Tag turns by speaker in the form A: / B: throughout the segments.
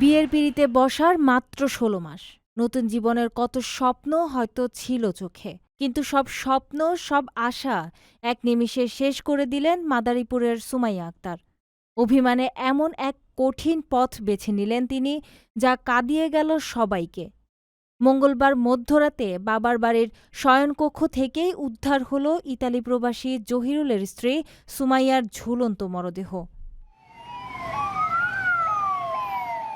A: বিয়ের পিড়িতে বসার মাত্র ষোলো মাস। নতুন জীবনের কত স্বপ্ন হয়তো ছিল চোখে, কিন্তু সব স্বপ্ন, সব আশা এক নিমিষে শেষ করে দিলেন মাদারীপুরের সুমাইয়া আক্তার। অভিমানে এমন এক কঠিন পথ বেছে নিলেন তিনি, যা কাঁদিয়ে গেল সবাইকে। মঙ্গলবার মধ্যরাতে বাবার বাড়ির শয়নকক্ষ থেকেই উদ্ধার হল ইতালি প্রবাসী জহিরুলের স্ত্রী সুমাইয়ার ঝুলন্ত মরদেহ।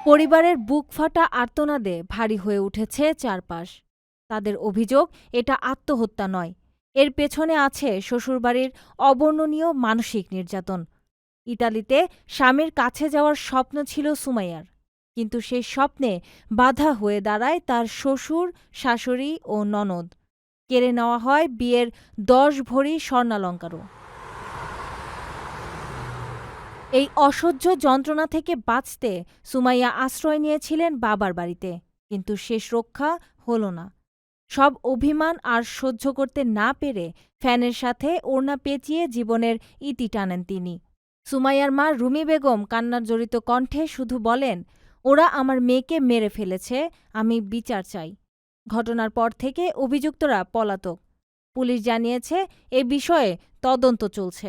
A: পরিবারের বুক ফাটা আর্তনাদে ভারী হয়ে উঠেছে চারপাশ। তাদের অভিযোগ, এটা আত্মহত্যা নয়। এর পেছনে আছে শ্বশুরবাড়ির অবর্ণনীয় মানসিক নির্যাতন। ইতালিতে স্বামীর কাছে যাওয়ার স্বপ্ন ছিল সুমাইয়ার। কিন্তু সেই স্বপ্নে বাধা হয়ে দাঁড়ায় তার শ্বশুর, শাশুড়ি ও ননদ। কেড়ে নেওয়া হয় বিয়ের দশ ভরি স্বর্ণালঙ্কারও। এই অসহ্য যন্ত্রণা থেকে বাঁচতে সুমাইয়া আশ্রয় নিয়েছিলেন বাবার বাড়িতে, কিন্তু শেষ রক্ষা হল না। সব অভিমান আর সহ্য করতে না পেরে ফ্যানের সাথে ওড়না পেঁচিয়ে জীবনের ইতি টানেন তিনি। সুমাইয়ার মা রুমি বেগম কান্নার জড়িত কণ্ঠে শুধু বলেন, ওরা আমার মেয়েকে মেরে ফেলেছে, আমি বিচার চাই। ঘটনার পর থেকে অভিযুক্তরা পলাতক। পুলিশ জানিয়েছে, এ বিষয়ে তদন্ত চলছে।